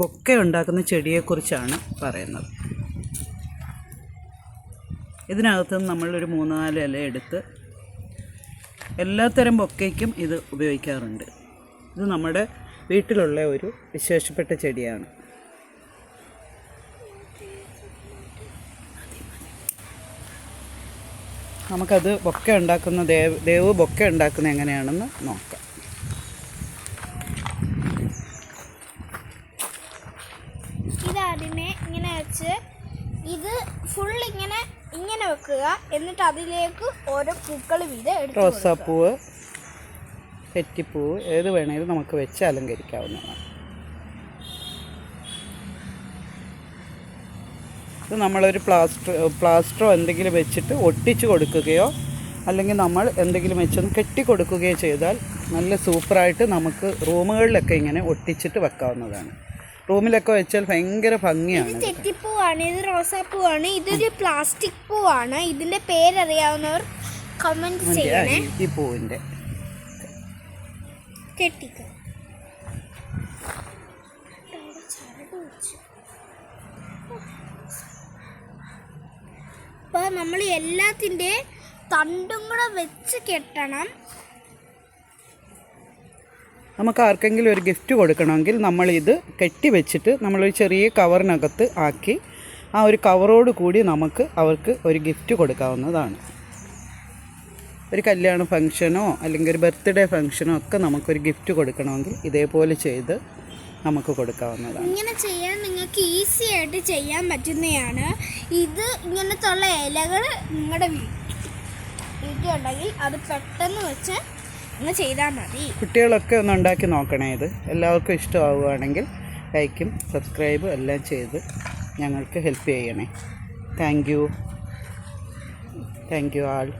Bouquet ഉണ്ടാക്കുന്ന ചെടിയെക്കുറിച്ചാണ് പറയുന്നത്. ഇതിനകത്ത് നമ്മളൊരു മൂന്ന് നാല് ഇല എടുത്ത് എല്ലാത്തരം ബൊക്കയ്ക്കും ഇത് ഉപയോഗിക്കാറുണ്ട്. ഇത് നമ്മുടെ വീട്ടിലുള്ള ഒരു വിശേഷപ്പെട്ട ചെടിയാണ്. നമുക്കത് ബൊക്കെ ഉണ്ടാക്കുന്ന ദേവ് ദേവ് ബൊക്കെ ഉണ്ടാക്കുന്ന എങ്ങനെയാണെന്ന് നോക്കാം ഇതാദ്യമേ ഇങ്ങനെ വെച്ച് ഇത് ഫുൾ ഇങ്ങനെ വെക്കുക. എന്നിട്ട് അതിലേക്ക് ഓരോ പൂക്കൾ വീതം. റോസാപ്പൂവ് പെറ്റിപ്പൂവ് ഏത് വേണേലും നമുക്ക് വെച്ച് അലങ്കരിക്കാവുന്നതാണ്. ഇത് നമ്മളൊരു പ്ലാസ്റ്റർ പ്ലാസ്റ്ററോ എന്തെങ്കിലും വെച്ചിട്ട് ഒട്ടിച്ച് കൊടുക്കുകയോ അല്ലെങ്കിൽ നമ്മൾ എന്തെങ്കിലും വെച്ചൊന്ന് കെട്ടി കൊടുക്കുകയോ ചെയ്താൽ നല്ല സൂപ്പറായിട്ട് നമുക്ക് റൂമുകളിലൊക്കെ ഇങ്ങനെ ഒട്ടിച്ചിട്ട് വെക്കാവുന്നതാണ്. റൂമിലൊക്കെ വെച്ചാൽ ഭയങ്കര ഭംഗിയാണ് ചെത്തിപ്പൂവാണ് തെറ്റിപ്പൂവാണ് ഇത് റോസാപ്പൂവാണ് ഇതൊരു പ്ലാസ്റ്റിക് പൂവാണ്. ഇതിന്റെ പേരറിയാവുന്നവർ കമന്റ് ചെയ്യണേ. ഈ കെട്ടിക്ക. നമ്മൾ എല്ലാത്തിന്റെ തണ്ടും കൂടെ വെച്ച് കെട്ടണം. നമുക്ക് ആർക്കെങ്കിലും ഒരു ഗിഫ്റ്റ് കൊടുക്കണമെങ്കിൽ നമ്മളിത് കെട്ടിവെച്ചിട്ട് നമ്മളൊരു ചെറിയ കവറിനകത്ത് ആക്കി ആ ഒരു കവറോട് കൂടി നമുക്ക് അവർക്ക് ഒരു ഗിഫ്റ്റ് കൊടുക്കാവുന്നതാണ്. ഒരു കല്യാണ ഫംഗ്ഷനോ അല്ലെങ്കിൽ ഒരു ബർത്ത്ഡേ ഫംഗ്ഷനോ ഒക്കെ നമുക്കൊരു ഗിഫ്റ്റ് കൊടുക്കണമെങ്കിൽ ഇതേപോലെ ചെയ്ത് നമുക്ക് കൊടുക്കാവുന്നതാണ്. ഇങ്ങനെ ചെയ്യാൻ നിങ്ങൾക്ക് ഈസി ആയിട്ട് ചെയ്യാൻ പറ്റുന്നതാണ്. ഇത് ഇങ്ങനത്തെ ഉള്ള ഇലകൾ നിങ്ങളുടെ വീട്ടിലുണ്ടെങ്കിൽ അത് പെട്ടെന്ന് വെച്ച് അങ്ങ് ചെയ്താൽ മതി. കുട്ടികളൊക്കെ ഒന്ന് ഉണ്ടാക്കി നോക്കണേ ഇത്. എല്ലാവർക്കും ഇഷ്ടമാവുകയാണെങ്കിൽ ലൈക്കും സബ്സ്ക്രൈബും എല്ലാം ചെയ്ത് ഞങ്ങൾക്ക് ഹെൽപ്പ് ചെയ്യണേ. Thank you. Thank you all.